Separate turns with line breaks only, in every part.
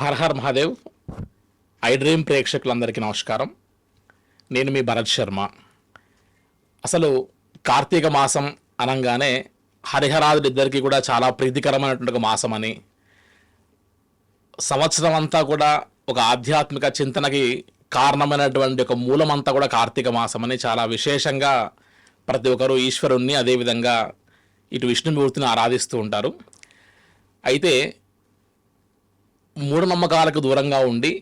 Her Har Mahadev. I dream ప్రేక్షకులందరికీ నమస్కారం. నేను మీ భరత్ శర్మ. అసలు కార్తీక మాసం అనగానే హరిహరాదులిద్దరికీ కూడా చాలా ప్రీతికరమైనటువంటి ఒక మాసం అని. సంవత్సరం అంతా కూడా ఒక ఆధ్యాత్మిక చింతనకి కారణమైనటువంటి ఒక మూలమంతా కూడా కార్తీక మాసం అని చాలా విశేషంగా ప్రతి ఒక్కరు ఈశ్వరుణ్ణి అదేవిధంగా ఇటు విష్ణుమూర్తిని ఆరాధిస్తూ ఉంటారు. అయితే మూఢనమ్మకాలకు దూరంగా ఉండి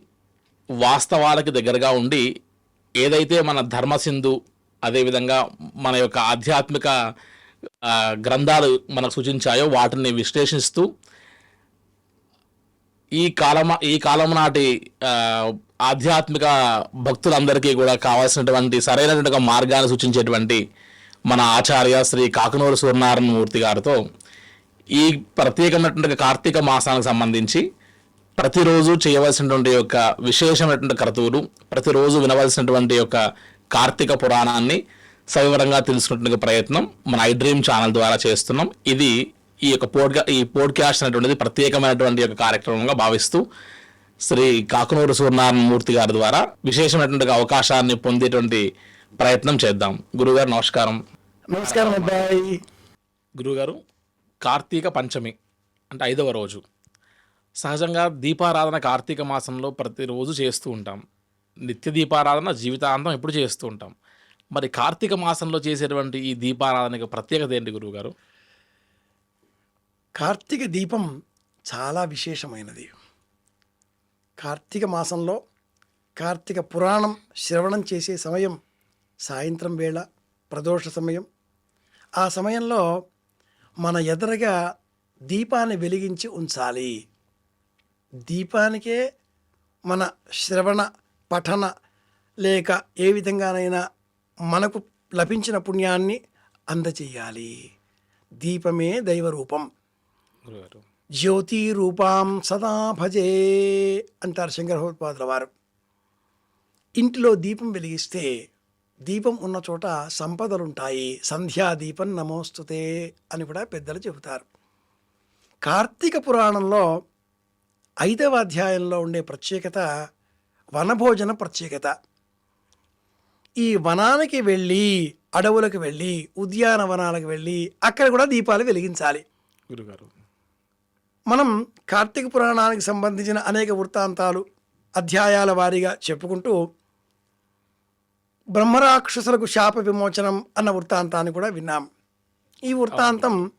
వాస్తవాలకు దగ్గరగా ఉండి ఏదైతే మన ధర్మసింధు అదేవిధంగా మన యొక్క ఆధ్యాత్మిక గ్రంథాలు మనకు సూచించాయో వాటిని విశ్లేషిస్తూ ఈ కాలం ఈ కాలం నాటి ఆధ్యాత్మిక భక్తులందరికీ కూడా కావాల్సినటువంటి సరైనటువంటి మార్గాన్ని సూచించేటువంటి మన ఆచార్య శ్రీ కాకనూరు సూర్యనారాయణ మూర్తి గారితో ఈ ప్రత్యేకమైనటువంటి కార్తీక మాసానికి సంబంధించి ప్రతిరోజు చేయవలసినటువంటి యొక్క విశేషమైనటువంటి క్రతువులు ప్రతిరోజు వినవలసినటువంటి యొక్క కార్తీక పురాణాన్ని సవివరంగా తెలుసుకునే ప్రయత్నం మన ఐ డ్రీమ్ ఛానల్ ద్వారా చేస్తున్నాం. ఇది ఈ యొక్క పోడ్కా ఈ పోడ్కాస్ట్ అనేటువంటిది ప్రత్యేకమైనటువంటి యొక్క కార్యక్రమంగా భావిస్తూ శ్రీ కాకునూరు సూర్యనారాయణ మూర్తి గారి ద్వారా విశేషమైనటువంటి అవకాశాన్ని పొందేటువంటి ప్రయత్నం చేద్దాం. గురుగారు నమస్కారం.
నమస్కారం అబ్బాయి.
గురుగారు కార్తీక పంచమి అంటే ఐదవ రోజు. సహజంగా దీపారాధన కార్తీక మాసంలో ప్రతిరోజు చేస్తూ ఉంటాం. నిత్య దీపారాధన జీవితాంతం ఎప్పుడు చేస్తూ ఉంటాం. మరి కార్తీక మాసంలో చేసేటువంటి ఈ దీపారాధనకి ప్రత్యేకత ఏంటి గురువుగారు?
కార్తీక దీపం చాలా విశేషమైనది. కార్తీక మాసంలో కార్తీక పురాణం శ్రవణం చేసే సమయం సాయంత్రం వేళ ప్రదోష సమయం. ఆ సమయంలో మన ఎదురుగా దీపాన్ని వెలిగించి ఉంచాలి. దీపానికే మన శ్రవణ పఠన లేక ఏ విధంగానైనా మనకు లభించిన పుణ్యాన్ని అందచేయాలి. దీపమే దైవరూపం. జ్యోతి రూపాం సదా భజే అంటారు శంకరభగవత్పాదుల వారు. ఇంటిలో దీపం వెలిగిస్తే దీపం ఉన్న చోట సంపదలుంటాయి. సంధ్యా దీపం నమోస్తుతే అని కూడా పెద్దలు చెబుతారు. కార్తీక పురాణంలో ఐదవ అధ్యాయంలో ఉండే ప్రత్యేకత వనభోజన ప్రత్యేకత. ఈ వనానికి వెళ్ళి అడవులకు వెళ్ళి ఉద్యానవనాలకు వెళ్ళి అక్కడ కూడా దీపాలు వెలిగించాలి.
గురుగారు.
మనం కార్తీక పురాణానికి సంబంధించిన అనేక వృత్తాంతాలు అధ్యాయాల వారీగా చెప్పుకుంటూ బ్రహ్మరాక్షసులకు శాప విమోచనం అన్న వృత్తాంతాన్ని కూడా విన్నాం. ఈ వృత్తాంతం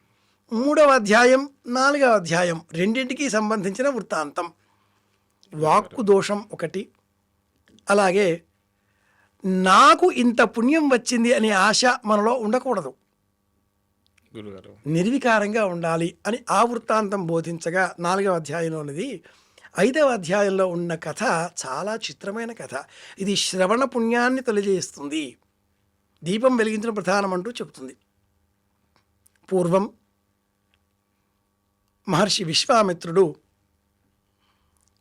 మూడవ అధ్యాయం నాలుగవ అధ్యాయం రెండింటికి సంబంధించిన వృత్తాంతం. వాక్కు దోషం ఒకటి. అలాగే నాకు ఇంత పుణ్యం వచ్చింది అనే ఆశ మనలో ఉండకూడదు. నిర్వికారంగా ఉండాలి అని ఆ వృత్తాంతం బోధించగా నాలుగవ అధ్యాయంలోనిది ఐదవ అధ్యాయంలో ఉన్న కథ చాలా చిత్రమైన కథ. ఇది శ్రవణ పుణ్యాన్ని తెలియజేస్తుంది దీపం వెలిగించిన ప్రధానం అంటూ చెబుతుంది. పూర్వం మహర్షి విశ్వామిత్రుడు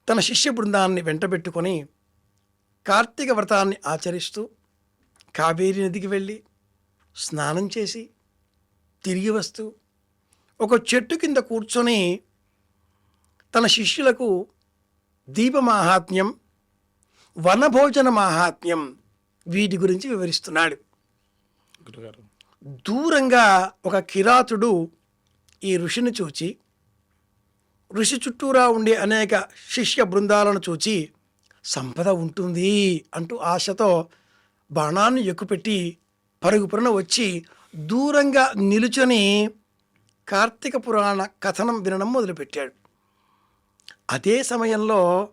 తన శిష్య బృందాన్ని వెంటబెట్టుకొని కార్తీక వ్రతాన్ని ఆచరిస్తూ కావేరీ నదికి వెళ్ళి స్నానం చేసి తిరిగి వస్తూ ఒక చెట్టు కింద కూర్చొని తన శిష్యులకు దీప మాహాత్మ్యం వనభోజన మాహాత్మ్యం వీటి గురించి వివరిస్తున్నాడు. దూరంగా ఒక కిరాతుడు ఈ ఋషిని చూచి ఋషి చుట్టూరా ఉండే అనేక శిష్య బృందాలను చూచి సంపద ఉంటుంది అంటూ ఆశతో బాణాన్ని ఎక్కుపెట్టి పరుగు పరుగున వచ్చి దూరంగా నిలుచొని కార్తీక పురాణ కథనం వినడం మొదలుపెట్టాడు. అదే సమయంలో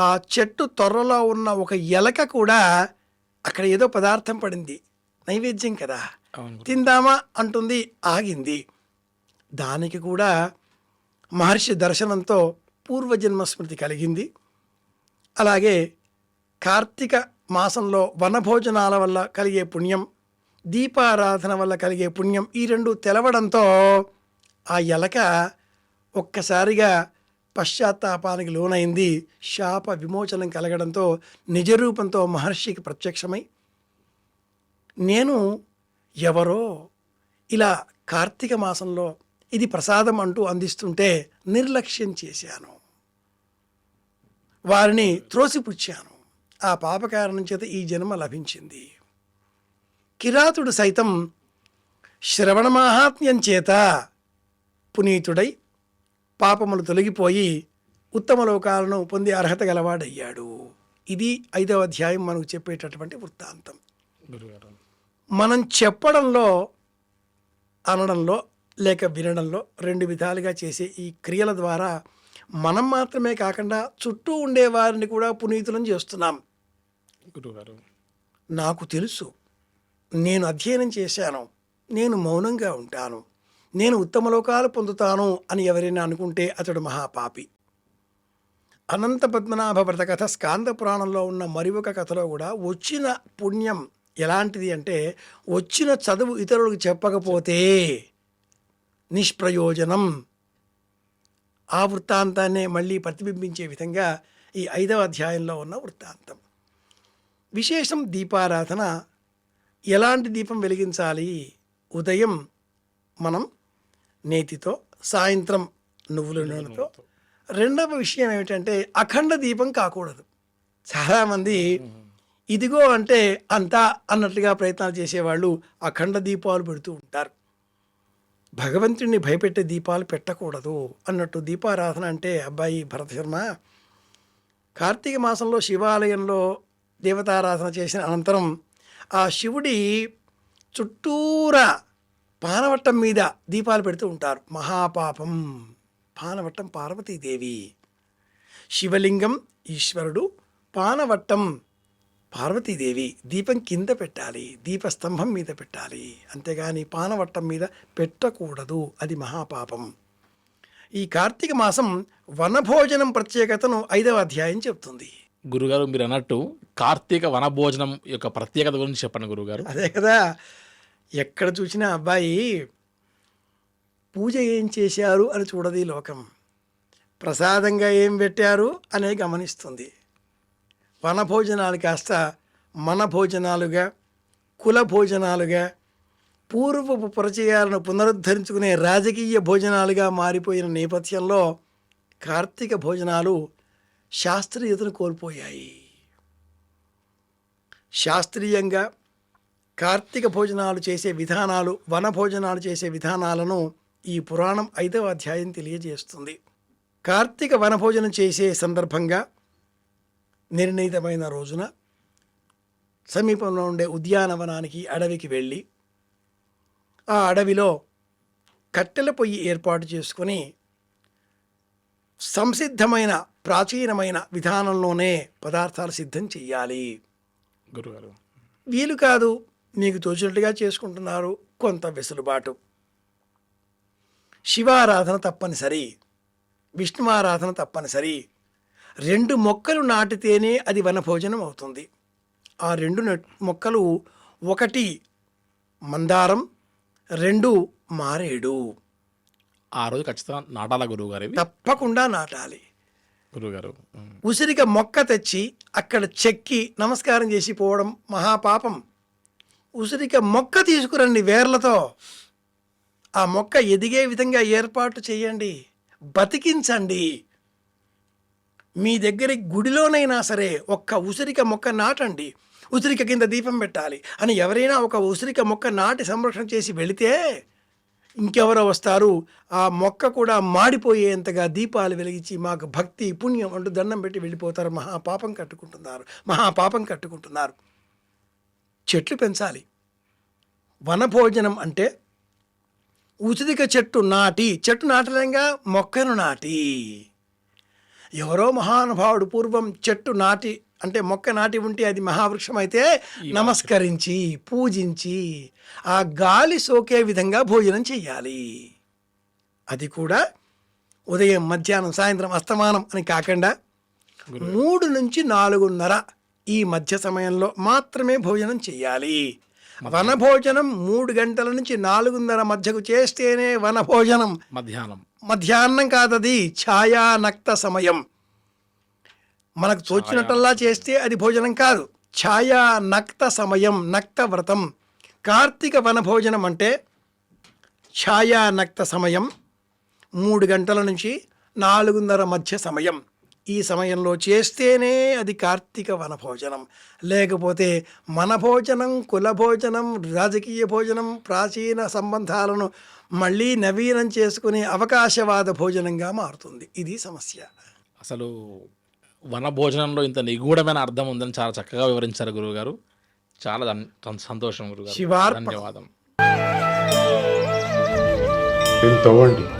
ఆ చెట్టు తొర్రలో ఉన్న ఒక ఎలక కూడా అక్కడ ఏదో పదార్థం పడింది. నైవేద్యం కదా. తిందామా అంటుంది ఆగింది. దానికి కూడా మహర్షి దర్శనంతో పూర్వజన్మ స్మృతి కలిగింది. అలాగే కార్తీక మాసంలో వనభోజనాల వల్ల కలిగే పుణ్యం దీపారాధన వల్ల కలిగే పుణ్యం ఈ రెండు తెలవడంతో ఆ ఎలక ఒక్కసారిగా పశ్చాత్తాపానికి లోనైంది. శాప విమోచనం కలగడంతో నిజరూపంతో మహర్షికి ప్రత్యక్షమై నేను ఎవరో? ఇలా కార్తీక మాసంలో ఇది ప్రసాదం అంటూ అందిస్తుంటే నిర్లక్ష్యం చేశాను. వారిని త్రోసిపుచ్చాను. ఆ పాపకారణం చేత ఈ జన్మ లభించింది. కిరాతుడు సైతం శ్రవణ మాహాత్మ్యం చేత పునీతుడై పాపములు తొలగిపోయి ఉత్తమ లోకాలను పొందే అర్హత గలవాడయ్యాడు. ఇది ఐదవ అధ్యాయం మనకు చెప్పేటటువంటి వృత్తాంతం. మనం చెప్పడంలో అనడంలో లేక వినడంలో రెండు విధాలుగా చేసే ఈ క్రియల ద్వారా మనం మాత్రమే కాకుండా చుట్టూ ఉండే వారిని కూడా పునీతులను చేస్తున్నాం.
గురుగారు.
నాకు తెలుసు. నేను అధ్యయనం చేశాను. నేను మౌనంగా ఉంటాను. నేను ఉత్తమ లోకాలు పొందుతాను అని ఎవరైనా అనుకుంటే అతడు మహాపాపి. అనంత పద్మనాభ వ్రత కథ స్కాంద పురాణంలో ఉన్న మరి ఒక కథలో కూడా వచ్చిన పుణ్యం ఎలాంటిది అంటే వచ్చిన చదువు ఇతరులకు చెప్పకపోతే నిష్ప్రయోజనం. ఆ వృత్తాంతాన్నే మళ్ళీ ప్రతిబింబించే విధంగా ఈ ఐదవ అధ్యాయంలో ఉన్న వృత్తాంతం. విశేషం దీపారాధన. ఎలాంటి దీపం వెలిగించాలి? ఉదయం మనం నేతితో సాయంత్రం నువ్వుల నూనెతో. రెండవ విషయం ఏమిటంటే అఖండ దీపం కాకూడదు. చాలామంది ఇదిగో అంటే అంతా అన్నట్లుగా ప్రయత్నాలు చేసేవాళ్ళు అఖండ దీపాలు పెడుతూ ఉంటారు. భగవంతుడిని భయపెట్టే దీపాలు పెట్టకూడదు అన్నట్టు దీపారాధన అంటే అబ్బాయి భరత శర్మ కార్తీక మాసంలో శివాలయంలో దేవతారాధన చేసిన అనంతరం ఆ శివుడి చుట్టూరా పానవట్టం మీద దీపాలు పెడుతూ ఉంటారు. మహాపాపం. పానవట్టం పార్వతీదేవి. శివలింగం ఈశ్వరుడు పానవట్టం పార్వతీదేవి దీపం కింద పెట్టాలి దీపస్తంభం మీద పెట్టాలి. అంతేగాని పానవట్టం మీద పెట్టకూడదు. అది మహాపాపం. ఈ కార్తీక మాసం వనభోజనం ప్రత్యేకతను ఐదవ అధ్యాయం చెప్తుంది
గురుగారు మీరు అన్నట్టు కార్తీక వనభోజనం యొక్క ప్రత్యేకత గురించి చెప్పండి గురుగారు.
అదే కదా ఎక్కడ చూసినా అబ్బాయి పూజ ఏం చేశారు అని చూడదు ఈ లోకం. ప్రసాదంగా ఏం పెట్టారు అనే గమనిస్తుంది. వనభోజనాలు కాస్త మన భోజనాలుగా కుల భోజనాలుగా పూర్వపు పరిచయాలను పునరుద్ధరించుకునే రాజకీయ భోజనాలుగా మారిపోయిన నేపథ్యంలో కార్తీక భోజనాలు శాస్త్రీయతను కోల్పోయాయి. శాస్త్రీయంగా కార్తీక భోజనాలు చేసే విధానాలు వన భోజనాలు చేసే విధానాలను ఈ పురాణం ఐదవ అధ్యాయం తెలియజేస్తుంది. కార్తీక వనభోజనం చేసే సందర్భంగా నిర్ణీతమైన రోజున సమీపంలో ఉండే ఉద్యానవనానికి అడవికి వెళ్ళి ఆ అడవిలో కట్టెల పొయ్యి ఏర్పాటు చేసుకొని సంసిద్ధమైన ప్రాచీనమైన విధానంలోనే పదార్థాలు సిద్ధం చెయ్యాలి.
గురుగారు.
వీలు కాదు మీకు తోచినట్టుగా చేసుకుంటున్నారు కొంత వెసులుబాటు. శివారాధన తప్పనిసరి విష్ణువారాధన తప్పనిసరి రెండు మొక్కలు నాటితేనే అది వనభోజనం అవుతుంది ఆ రెండు మొక్కలు ఒకటి మందారం రెండు మారేడు.
ఆ రోజు ఖచ్చితంగా నాటాలా గురువుగారు
తప్పకుండా నాటాలి.
గురువుగారు.
ఉసిరిక మొక్క తెచ్చి అక్కడ చెక్కి నమస్కారం చేసి పోవడం మహాపాపం. ఉసిరిక మొక్క తీసుకురండి వేర్లతో. ఆ మొక్క ఎదిగే విధంగా ఏర్పాటు చేయండి. బతికించండి. మీ దగ్గర గుడిలోనైనా సరే ఒక్క ఉసిరిక మొక్క నాటండి. ఉసిరిక కింద దీపం పెట్టాలి. అని ఎవరైనా ఒక ఉసిరిక మొక్క నాటి సంరక్షణ చేసి వెళితే ఇంకెవరో వస్తారు. ఆ మొక్క కూడా మాడిపోయేంతగా దీపాలు వెలిగించి మాకు భక్తి పుణ్యం అంటూ దండం పెట్టి వెళ్ళిపోతారు. మహాపాపం కట్టుకుంటున్నారు. మహాపాపం కట్టుకుంటున్నారు. చెట్లు పెంచాలి. వనభోజనం అంటే ఉచితిక చెట్టు నాటి చెట్టు నాటలేంగా మొక్కను నాటి. ఎవరో మహానుభావుడు పూర్వం చెట్టు నాటి అంటే మొక్క నాటి ఉంటే అది మహావృక్షం అయితే నమస్కరించి పూజించి ఆ గాలి సోకే విధంగా భోజనం చెయ్యాలి. అది కూడా ఉదయం మధ్యాహ్నం సాయంత్రం అస్తమానం అని కాకుండా మూడు నుంచి నాలుగున్నర ఈ మధ్య సమయంలో మాత్రమే భోజనం చేయాలి వనభోజనం మూడు గంటల నుంచి నాలుగున్నర మధ్యకు చేస్తేనే వనభోజనం.
మధ్యాహ్నం.
మధ్యాహ్నం కాదది ఛాయా నక్త సమయం. మనకు తోచినట్టల్లా చేస్తే అది భోజనం కాదు. ఛాయా నక్త సమయం నక్త వ్రతం. కార్తీక వనభోజనం అంటే ఛాయా నక్త సమయం మూడు గంటల నుంచి నాలుగున్నర మధ్య సమయం. ఈ సమయంలో చేస్తేనే అది కార్తీక వనభోజనం. లేకపోతే మన భోజనం కుల భోజనం రాజకీయ భోజనం ప్రాచీన సంబంధాలను మళ్ళీ నవీనం చేసుకునే అవకాశవాద భోజనంగా మారుతుంది. ఇది సమస్య.
అసలు వన భోజనంలో ఇంత నిగూఢమైన అర్థం ఉందని చాలా చక్కగా వివరించారు గురువుగారు. చాలా సంతోషం గురుగారు. ధన్యవాదం.
దీన్ని